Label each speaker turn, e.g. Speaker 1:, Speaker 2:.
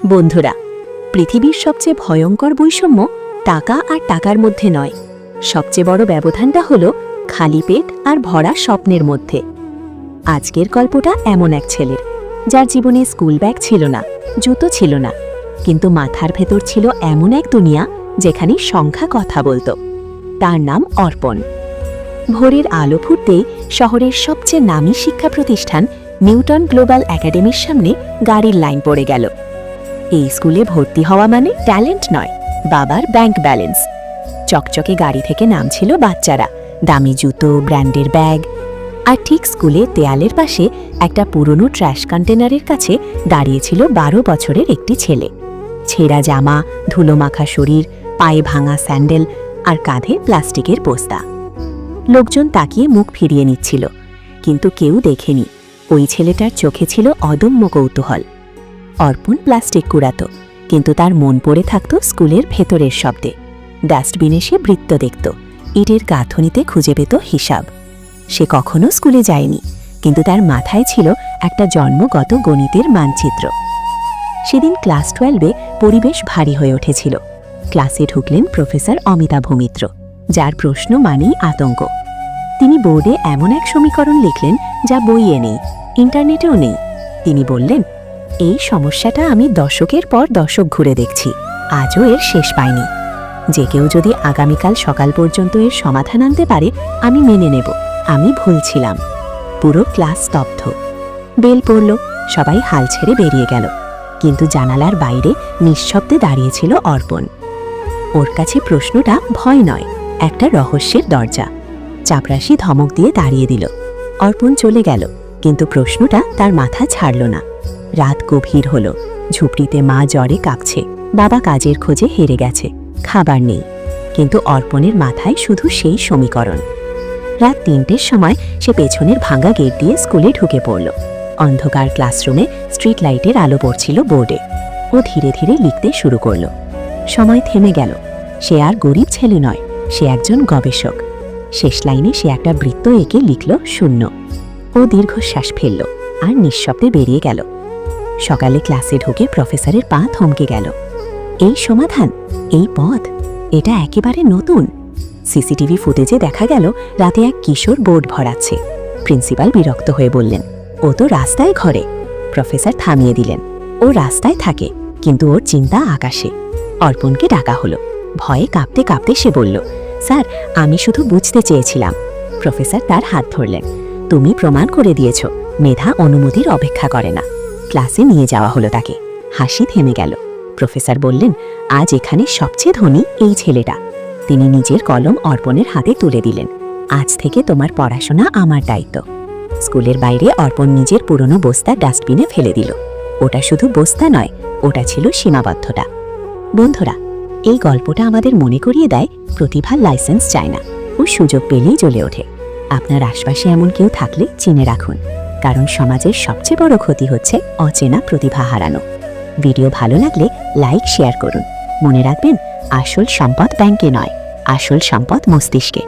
Speaker 1: বন্ধুরা, পৃথিবীর সবচেয়ে ভয়ঙ্কর বৈষম্য টাকা আর টাকার মধ্যে নয়। সবচেয়ে বড় ব্যবধানটা হলো খালি পেট আর ভরা স্বপ্নের মধ্যে। আজকের গল্পটা এমন এক ছেলের, যার জীবনে স্কুল ব্যাগ ছিল না, জুতো ছিল না, কিন্তু মাথার ভেতর ছিল এমন এক দুনিয়া যেখানে সংখ্যা কথা বলতো। তার নাম অর্পণ। ভোরের আলো ফুটতেই শহরের সবচেয়ে নামী শিক্ষা প্রতিষ্ঠান নিউটন গ্লোবাল একাডেমির সামনে গাড়ির লাইন পড়ে গেল। এই স্কুলে ভর্তি হওয়া মানে ট্যালেন্ট নয়, বাবার ব্যাংক ব্যালেন্স। চকচকে গাড়ি থেকে নামছিল বাচ্চারা, দামি জুতো, ব্র্যান্ডের ব্যাগ। আর ঠিক স্কুলে দেয়ালের পাশে একটা পুরনো ট্র্যাশ কন্টেনারের কাছে দাঁড়িয়েছিল বারো বছরের একটি ছেলে। ছেঁড়া জামা, ধুলো মাখা শরীর, পায়ে ভাঙা স্যান্ডেল আর কাঁধে প্লাস্টিকের বস্তা। লোকজন তাকিয়ে মুখ ফিরিয়ে নিচ্ছিল, কিন্তু কেউ দেখেনি। ওই ছেলেটার চোখে ছিল অদম্য কৌতূহল। অর্পণ প্লাস্টিক কুড়াতো, কিন্তু তার মন পড়ে থাকত স্কুলের ভেতরের শব্দে। ডাস্টবিনে সে বৃত্ত দেখত, ইটের গাঁথনিতে খুঁজে পেত হিসাব। সে কখনো স্কুলে যায়নি, কিন্তু তার মাথায় ছিল একটা জন্মগত গণিতের মানচিত্র। সেদিন ক্লাস টুয়েলভে পরিবেশ ভারী হয়ে উঠেছিল। ক্লাসে ঢুকলেন প্রফেসর অমিতাভ মিত্র, যার প্রশ্ন মানেই আতঙ্ক। তিনি বোর্ডে এমন এক সমীকরণ লিখলেন যা বইয়ে নেই, ইন্টারনেটেও নেই। তিনি বললেন এই সমস্যাটা আমি দশকের পর দশক ঘুরে দেখছি। আজও এর শেষ পাইনি। যে কেউ যদি আগামীকাল সকাল পর্যন্ত এর সমাধান আনতে পারে, আমি মেনে নেব। আমি ভুল ছিলাম। পুরো ক্লাস স্তব্ধ। বেল পড়ল, সবাই হাল ছেড়ে বেরিয়ে গেল। কিন্তু জানালার বাইরে নিঃশব্দে দাঁড়িয়েছিল অর্পণ। ওর কাছে প্রশ্নটা ভয় নয়, একটা রহস্যের দরজা। চাপরাশি ধমক দিয়ে দাঁড়িয়ে দিল। অর্পণ চলে গেল, কিন্তু প্রশ্নটা তার মাথা ছাড়ল না। রাত গভীর হলো। ঝুপড়িতে মা জ্বরে কাঁপছে। বাবা কাজের খোঁজে হেরে গেছে। খাবার নেই। কিন্তু অর্পণের মাথায় শুধু সেই সমীকরণ। রাত তিনটের সময় সে পেছনের ভাঙা গেট দিয়ে স্কুলে ঢুকে পড়ল। অন্ধকার ক্লাসরুমে স্ট্রিট লাইটের আলো পড়ছিল বোর্ডে। ও ধীরে ধীরে লিখতে শুরু করল। সময় থেমে গেল। সে আর গরিব ছেলে নয়, সে একজন গবেষক। শেষ লাইনে সে একটা বৃত্ত এঁকে লিখল শূন্য। ও দীর্ঘশ্বাস ফেলল আর নিঃশব্দে বেরিয়ে গেল। সকালে ক্লাসে ঢুকে প্রফেসরের পা থমকে গেল। এই সমাধান, এই পথ, এটা একেবারে নতুন। সিসিটিভি ফুটেজে দেখা গেল রাতে এক কিশোর বোর্ড ভরাচ্ছে। প্রিন্সিপাল বিরক্ত হয়ে বললেন, ও তো রাস্তায় ঘরে। প্রফেসর থামিয়ে দিলেন, ও রাস্তায় থাকে, কিন্তু ওর চিন্তা আকাশে। অর্পণকে ডাকা হলো। ভয়ে কাঁপতে কাঁপতে সে বলল, স্যার, আমি শুধু বুঝতে চেয়েছিলাম। প্রফেসর তার হাত ধরলেন, তুমি প্রমাণ করে দিয়েছ, মেধা অনুমতির অপেক্ষা করে না। ক্লাসে নিয়ে যাওয়া হলো তাকে। হাসি থেমে গেল। প্রফেসর বললেন, আজ এখানে সবচেয়ে ধনী এই ছেলেটা। তিনি নিজের কলম অর্পণের হাতে তুলে দিলেন। আজ থেকে তোমার পড়াশোনা আমার দায়িত্ব। স্কুলের বাইরে অর্পণ নিজের পুরনো বস্তা ডাস্টবিনে ফেলে দিল। ওটা শুধু বস্তা নয়, ওটা ছিল সীমাবদ্ধতা। বন্ধুরা, এই গল্পটা আমাদের মনে করিয়ে দেয়, প্রতিভার লাইসেন্স চায় না। ও সুযোগ পেলেই জ্বলে ওঠে। আপনার আশপাশে এমন কেউ থাকলে চিনে রাখুন। কারণ সমাজের সবচেয়ে বড় ক্ষতি হচ্ছে অচেনা প্রতিভা হারানো। ভিডিও ভালো লাগলে লাইক, শেয়ার করুন। মনে রাখবেন, আসল সম্পদ ব্যাংকে নয়, আসল সম্পদ মস্তিষ্কে।